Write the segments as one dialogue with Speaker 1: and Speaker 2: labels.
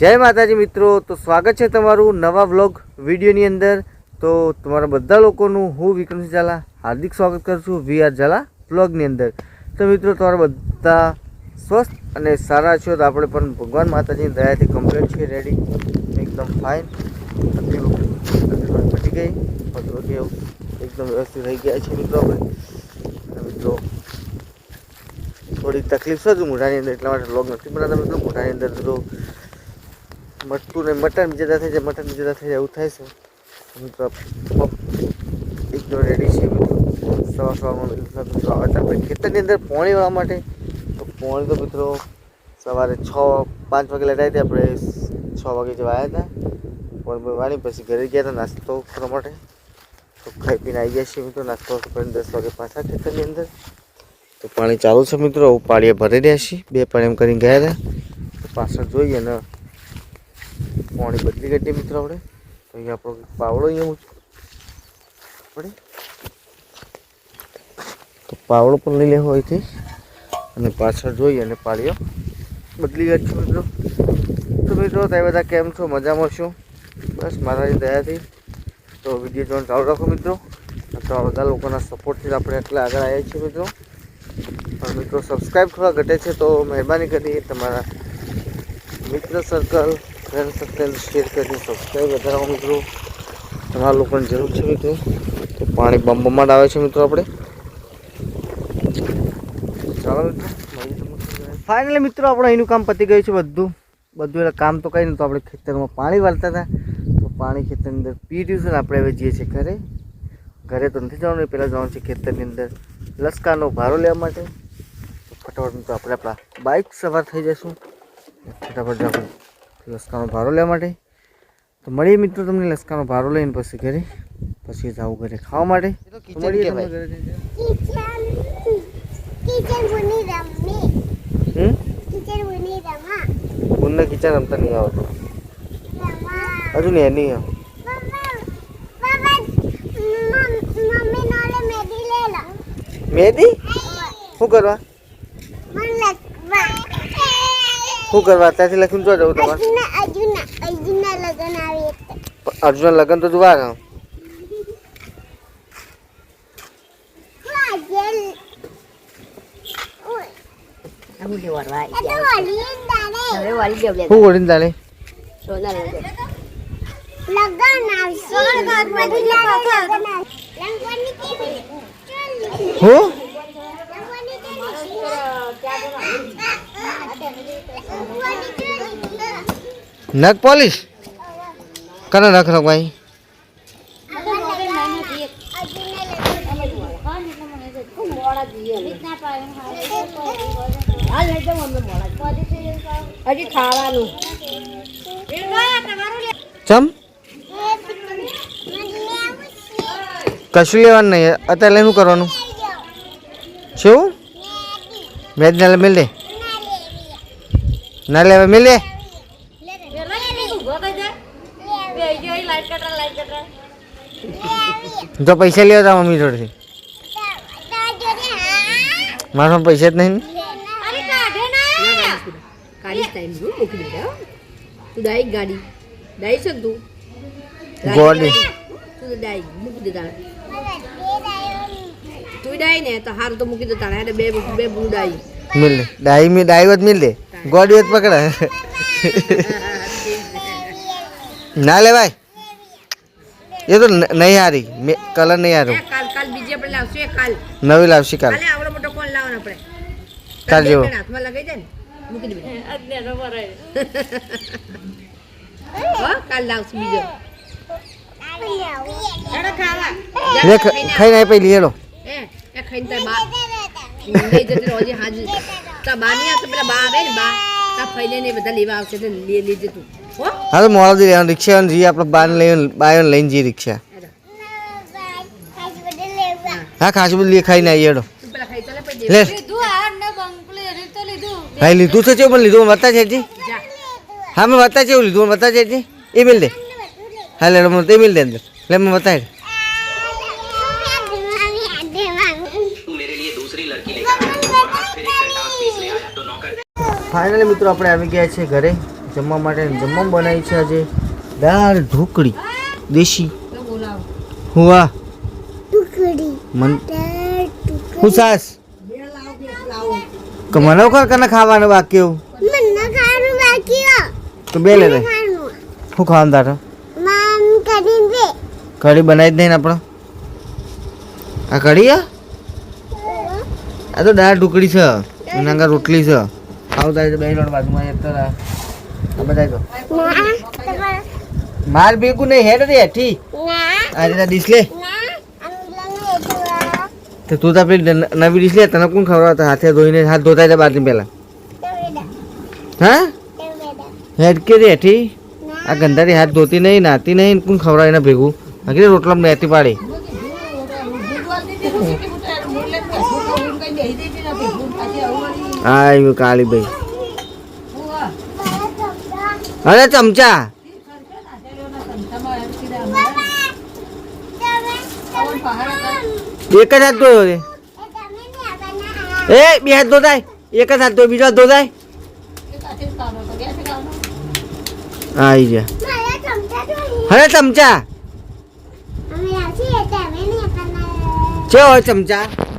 Speaker 1: જય માતાજી મિત્રો, તો સ્વાગત છે તમારું નવા વ્લોગ વિડીયોની અંદર. તો તમારા બધા લોકોનું હું વિક્રમસિંહ ઝાલા હાર્દિક સ્વાગત કરું છું વી આર ઝાલા વ્લોગની અંદર. તો મિત્રો, તમારા બધા સ્વસ્થ અને સારા છો તો આપણે પણ ભગવાન માતાજીની દયાથી કમ્પ્લીટ છે રેડી એકદમ ફાઇન ઘટી ગઈ. એકદમ વ્યવસ્થિત થઈ ગયા છે મિત્રો આપણે. મિત્રો, થોડીક તકલીફ છે મોઢાની અંદર, એટલા માટે વ્લોગ નથી બનાવતા મિત્રો. મોઢાની અંદર તો મટતું ને મટન જતા થઈ જાય, મટન જતા થઈ જાય, એવું થાય છે. મિત્રો એકદમ રેડી છે મિત્રો સવા સવારમાં મિત્રો આવે આપણે ખેતરની અંદર પોણી વાળવા માટે, તો પોણી તો મિત્રો સવારે છ, પાંચ વાગે લડાવી હતી, આપણે છ વાગે જેવા આવ્યા હતા. પોણી વાળી, પછી ઘરે ગયા હતા નાસ્તો કરવા માટે. તો ખાઈ પીને આવી ગયા છીએ મિત્રો, નાસ્તો કરીને દસ વાગે પાછા ખેતરની અંદર. તો પાણી ચાલુ છે મિત્રો હું પાણીએ ભરી રહ્યા છીએ. બે પાણી એમ કરીને ગયા હતા. તો પાછળ જોઈએ ને પાણી બદલી ગઈ મિત્રો આપણે. તો અહીંયા આપણો પાવડો અહીંયા આપણે. તો પાવડો પણ લઈ લેવો અહીંથી. અને પાછળ જોઈએ અને પાળીઓ બદલી છે મિત્રો. તો મિત્રો, તમે બધા કેમ છો? મજામાં છો? બસ મારાની દયાથી. તો વીડિયો જોવાનું ચાલુ રાખો મિત્રો. તો બધા લોકોના સપોર્ટથી આપણે એટલા આગળ આવ્યા છીએ મિત્રો. પણ મિત્રો સબસ્ક્રાઈબ થોડા ઘટે છે તો મહેરબાની કરી તમારા મિત્ર સર્કલ ફ્રેન્ડ સર્કલ શેર કરીને સબસ્ક્રાઈબ વધારવા મિત્રો. તમારા લોકોની જરૂર છે મિત્રો. તો પાણી બમાટ આવે છે મિત્રો આપણે. ચાલો મિત્રો ફાઇનલી મિત્રો, આપણે અહીંનું કામ પતી ગયું છે બધું. બધું એટલે કામ તો કંઈ નહીં તો આપણે ખેતરમાં પાણી વાળતા હતા. તો પાણી ખેતરની અંદર પી રહ્યું છે ને આપણે હવે જઈએ છીએ ઘરે. ઘરે તો નથી જવાનું પહેલાં જવાનું છે ખેતરની અંદર લસકાનો ભારો લેવા માટે. ફટાફટ મિત્રો, આપણે આપણા બાઇક સવાર થઈ જઈશું. ફટાફટ આપણે લસકાનો ભારો લેવા માટે. તો મળીએ મિત્રો તમને લસકાનો ભારો લઈને પછી ઘરે. પછી જાવું ઘરે ખાવા માટે. મળીએ તમને ઘરે.
Speaker 2: કિચન
Speaker 1: રમતા નહીં આવતું હજુ નહીં નહીં આવ
Speaker 2: મેદી
Speaker 1: શું કરવા
Speaker 2: મન લગવા
Speaker 1: શું કરવા? ત્યાંથી લખીને જો જવું તમારે.
Speaker 2: અજુના અજુના અજુના લગન આવી
Speaker 1: અર્જુન લગ્ન તો જોવા
Speaker 3: લે
Speaker 1: શું ઓળીને
Speaker 2: કેવી?
Speaker 1: હું? નખ પોલીસ. કને નખ નખ ભાઈ?
Speaker 3: હજી ખાવાનું.
Speaker 1: ચમ? કશું લેવાનું નહીં. અત્યારે લઈને શું કરવાનું? શું મેચ ના લે મિલ. ના લેવા મિલ. જો પૈસા લેવા તા મમ્મી જોડેથી. મારા પાસે જ નહીં.
Speaker 3: તું ગાડી દાઈ છે ને. તું
Speaker 1: ગોડી
Speaker 3: તું તો દાઈ, મૂકી દે તાણે તું દાઈ ને તો હારું તો મૂકી દે તાણે એટલે બે બે બુ દાઈ
Speaker 1: મિલ દે ડાઈ મી ડાઈ વત મિલ દે ગોડી વત પકડે ના લે ભાઈ એ તો ન- નહીં હારી કલર નહીં હારું
Speaker 3: એ કાલ કાલ બીજી આપણે લાવશું એ કાલ
Speaker 1: નવી લાવશી કાલ
Speaker 3: કાલે આવડો મોટો કોણ લાવવાનો આપણે
Speaker 1: તાર જેવો.
Speaker 3: બે હાથમાં લગાઈ દે ને મૂકી દે હો કાલ લાવશું બીજો એડો ખાવા
Speaker 1: લે ખ- ખાઈને આવી પહેલી હેડો
Speaker 3: એ ખાઈને તાર બા લઈ જતી રોજી હાજર. તા બા નહીં આવતો પેલા બા આવે ને બા. તા ફઈને ને બધા લેવા આવશે ને લે લેજે તું. હો?
Speaker 1: હા તો મોડા દી રિક્ષા જઈએ આપણે બાર લઈને બાર લઈને જઈએ રિક્ષા. હા ખાસ બધું લે ખાઈને આવી હેડો.
Speaker 3: તું પેલા ખાઈ તો લે.
Speaker 1: હા લીધું છે પણ લીધું બતા છે જી હા મેં બતા છે એવું લીધું બતા છે જી એ મિલ દે. હા લે મને તે મિલ દે અંદર. લે બતાય ફાઇનલી મિત્રો આપણે આવી ગયા છે ઘરે. જમવા માટે જમવા બનાવી છે આજે. દાળ ઢોકળી દેશી.
Speaker 3: તો
Speaker 1: હુવા મન હું સાસ
Speaker 3: બે લાવો બે લાવો
Speaker 1: કે મને કર કને ખાવાનું બાકી એવું?
Speaker 2: મને ખાવાનું બાકી
Speaker 1: તો બે લે દે.
Speaker 2: ખાવાનું
Speaker 1: શું ખાવાનું તારે?
Speaker 2: મામ કરીને દે.
Speaker 1: કઢી બનાવી જ નહીં ને આપણે. આ કઢી આ આ તો દાળ ઢોકળી છે એના રોટલી છે. આવું તારી બે લોટ બાજુમાં એક તો બધા તો. માર ભેગું નહીં, હેડ રે હેઠી
Speaker 2: ના
Speaker 1: આ રીતે ડીશ લે. તો તું તો પેલી નવી ડીશ લે, તને કોણ ખવડાવતા હાથે ધોઈને, હાથ ધોતા જાય બાજુ પહેલા. હા? હેડ કે રે હેઠી આ ગંધારી હાથ ધોતી નહીં નાતી નહીં, કોણ ખવડાવે એને ભેગું? આગળ રોટલા નેતી પાડી? આ આવ્યું કાળી ભાઈ અરે ચમચા એક જ હાથ ધોયો રે એ બે હાથ ધોતાય એક જ હાથ ધોયો બીજો હાથ ધોતાય આવી ગયા અરે ચમચા છે હોય ચમચા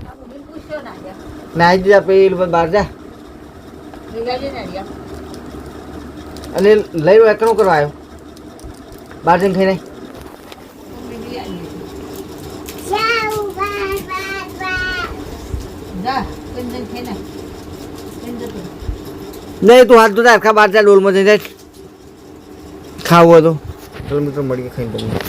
Speaker 1: નાઈ દીધા પેલું બહાર જા. અને લઈ રહ્યો એકનો કરવા આવ્યો બહાર જઈને ખાઈ નહીં નહીં તું હાથ ધોતા આખા બાર ચાર ડોલમાં જઈ જાય. ખાવું હતું તો. ચાલો મિત્રો મળીએ ખાઈને તમને.